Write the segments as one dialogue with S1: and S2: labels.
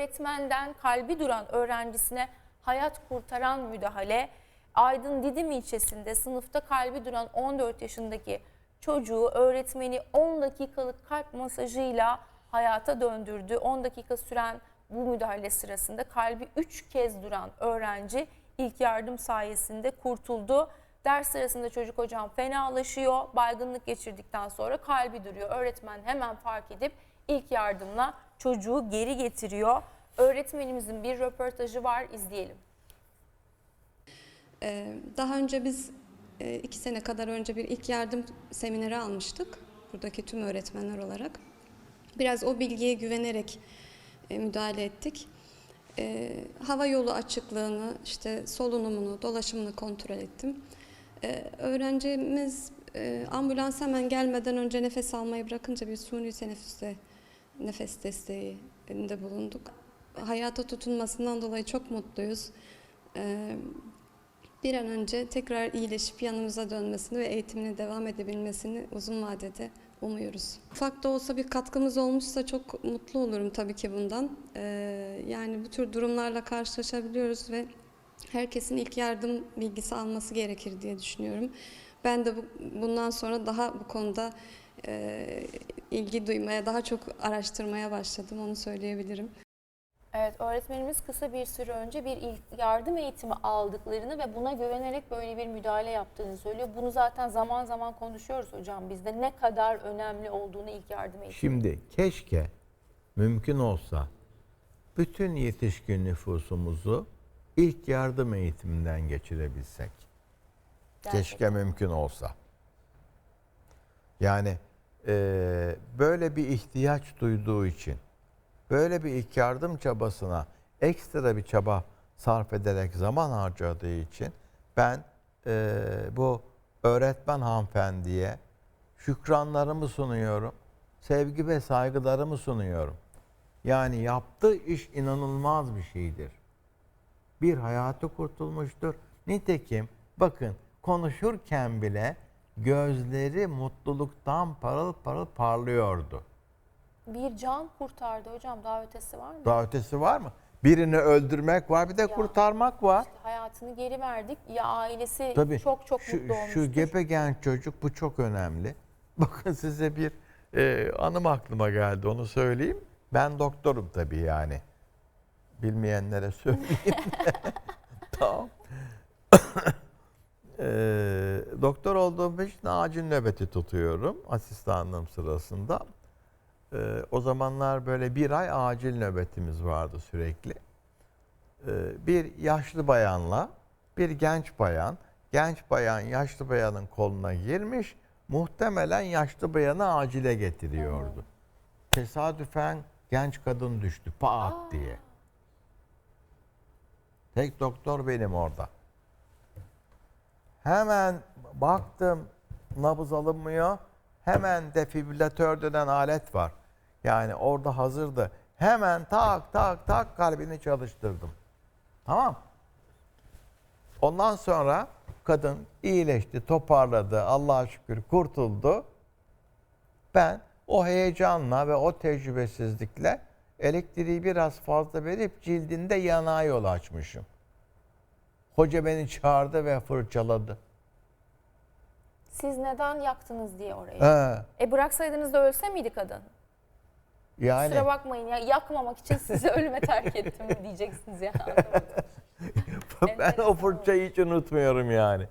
S1: öğretmenden kalbi duran öğrencisine hayat kurtaran müdahale. Aydın Didim ilçesinde sınıfta kalbi duran 14 yaşındaki çocuğu öğretmeni 10 dakikalık kalp masajıyla hayata döndürdü. 10 dakika süren bu müdahale sırasında kalbi 3 kez duran öğrenci ilk yardım sayesinde kurtuldu. Ders sırasında çocuk hocam fenalaşıyor. Baygınlık geçirdikten sonra kalbi duruyor. Öğretmen hemen fark edip ilk yardımla çocuğu geri getiriyor. Öğretmenimizin bir röportajı var izleyelim.
S2: Ee, Daha önce biz e, iki sene kadar önce bir ilk yardım semineri almıştık. Buradaki tüm öğretmenler olarak. Biraz o bilgiye güvenerek e, müdahale ettik. Ee, Hava yolu açıklığını, işte solunumunu, dolaşımını kontrol ettim. Ee, Öğrencimiz e, ambulans hemen gelmeden önce nefes almayı bırakınca bir suni teneffüste nefes desteğinde bulunduk. Hayata tutunmasından dolayı çok mutluyuz. Ee, bir an önce tekrar iyileşip yanımıza dönmesini ve eğitimine devam edebilmesini uzun vadede umuyoruz. Ufak da olsa bir katkımız olmuşsa çok mutlu olurum tabii ki bundan. Ee, yani bu tür durumlarla karşılaşabiliyoruz ve herkesin ilk yardım bilgisi alması gerekir diye düşünüyorum. Ben de bu, bundan sonra daha bu konuda e, ilgi duymaya, daha çok araştırmaya başladım onu söyleyebilirim.
S1: Evet öğretmenimiz kısa bir süre önce bir ilk yardım eğitimi aldıklarını ve buna güvenerek böyle bir müdahale yaptığını söylüyor. Bunu zaten zaman zaman konuşuyoruz hocam bizde ne kadar önemli olduğunu ilk yardım eğitimi.
S3: Şimdi keşke mümkün olsa bütün yetişkin nüfusumuzu ilk yardım eğitiminden geçirebilsek. Keşke
S1: Gerçekten.
S3: mümkün olsa. Yani eee, böyle bir ihtiyaç duyduğu için, böyle bir ilk yardım çabasına ekstra bir çaba sarf ederek zaman harcadığı için ben eee, bu öğretmen hanımefendiye şükranlarımı sunuyorum. Sevgi ve saygılarımı sunuyorum. Yani yaptığı iş inanılmaz bir şeydir bir hayatı kurtulmuştur. Nitekim bakın konuşurken bile gözleri mutluluktan parıl parıl parlıyordu.
S1: Bir can kurtardı hocam daha ötesi var mı?
S3: Daha ötesi var mı? Birini öldürmek var bir de
S1: Ya.
S3: kurtarmak var.
S1: İşte hayatını geri verdik ya ailesi
S3: Tabii
S1: çok çok
S3: şu,
S1: mutlu olmuştur.
S3: şu gebe genç çocuk bu çok önemli. Bakın size bir e, anım aklıma geldi onu söyleyeyim. Ben doktorum tabii yani. Bilmeyenlere söyleyeyim. tamam. E, doktor olduğum için acil nöbeti tutuyorum asistanlığım sırasında. E, o zamanlar böyle bir ay acil nöbetimiz vardı sürekli. E, bir yaşlı bayanla bir genç bayan, genç bayan yaşlı bayanın koluna girmiş, muhtemelen yaşlı bayanı acile getiriyordu. Tesadüfen genç kadın düştü pat diye. Tek doktor benim orada. Hemen baktım nabız alınmıyor. Hemen defibrilatör denen alet var. Yani orada hazırdı. Hemen tak tak tak kalbini çalıştırdım. Tamam. Ondan sonra kadın iyileşti, toparladı. Allah'a şükür kurtuldu. Ben o heyecanla ve o tecrübesizlikle elektriği biraz fazla verip cildinde yanağa yol açmışım. Hoca beni çağırdı ve fırçaladı.
S1: Siz neden yaktınız diye orayı.
S3: He,
S1: E bıraksaydınız da ölse miydi kadın?
S3: yani
S1: Kusura bakmayın ya yakmamak için sizi ölüme terk ettim diyeceksiniz ya.
S3: ben o fırçayı hiç unutmuyorum yani.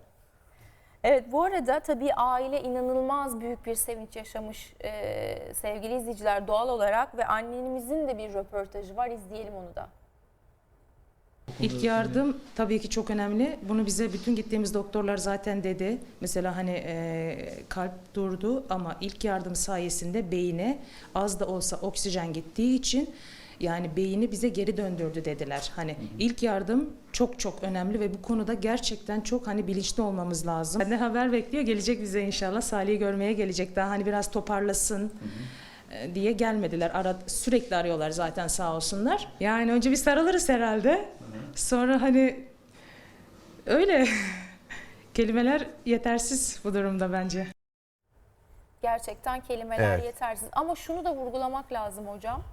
S1: Evet bu arada tabii aile inanılmaz büyük bir sevinç yaşamış e, sevgili izleyiciler doğal olarak ve annemizin de bir röportajı var izleyelim onu da.
S4: İlk yardım tabii ki çok önemli. Bunu bize bütün gittiğimiz doktorlar zaten dedi. Mesela hani e, kalp durdu ama ilk yardım sayesinde beyine az da olsa oksijen gittiği için yani beyni bize geri döndürdü dediler. Hani ilk yardım çok çok önemli ve bu konuda gerçekten çok hani bilinçli olmamız lazım. Ne haber bekliyor gelecek bize inşallah. Salih'i görmeye gelecek daha hani biraz toparlasın e, diye gelmediler. Ara, sürekli arıyorlar zaten sağ olsunlar. Yani önce bir sarılırız herhalde. Sonra hani öyle kelimeler yetersiz bu durumda bence.
S1: Gerçekten kelimeler
S3: Evet.
S1: yetersiz ama şunu da vurgulamak lazım hocam.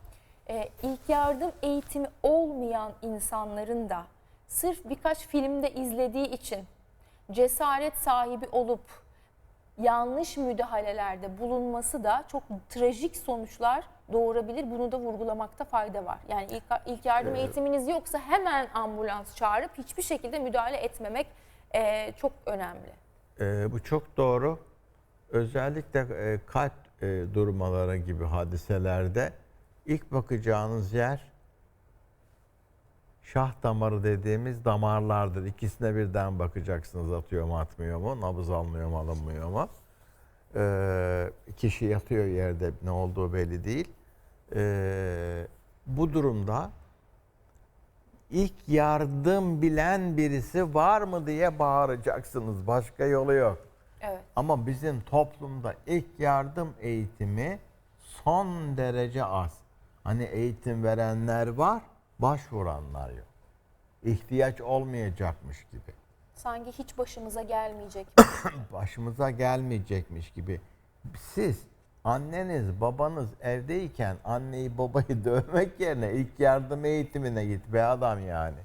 S1: e, ilk yardım eğitimi olmayan insanların da sırf birkaç filmde izlediği için cesaret sahibi olup yanlış müdahalelerde bulunması da çok trajik sonuçlar doğurabilir. Bunu da vurgulamakta fayda var. Yani ilk, ilk yardım eğitiminiz yoksa hemen ambulans çağırıp hiçbir şekilde müdahale etmemek e, çok önemli.
S3: Ee, bu çok doğru. Özellikle e, kalp e, durmaları gibi hadiselerde ilk bakacağınız yer şah damarı dediğimiz damarlardır. İkisine birden bakacaksınız atıyor mu atmıyor mu, nabız alınıyor mu alınmıyor mu. Ee, kişi yatıyor yerde ne olduğu belli değil. Ee, bu durumda ilk yardım bilen birisi var mı diye bağıracaksınız. Başka yolu yok.
S1: Evet.
S3: Ama bizim toplumda ilk yardım eğitimi son derece az. Hani eğitim verenler var, başvuranlar yok. İhtiyaç olmayacakmış gibi.
S1: Sanki hiç başımıza gelmeyecek.
S3: Başımıza gelmeyecekmiş gibi. Siz anneniz, babanız evdeyken anneyi babayı dövmek yerine ilk yardım eğitimine git be adam yani.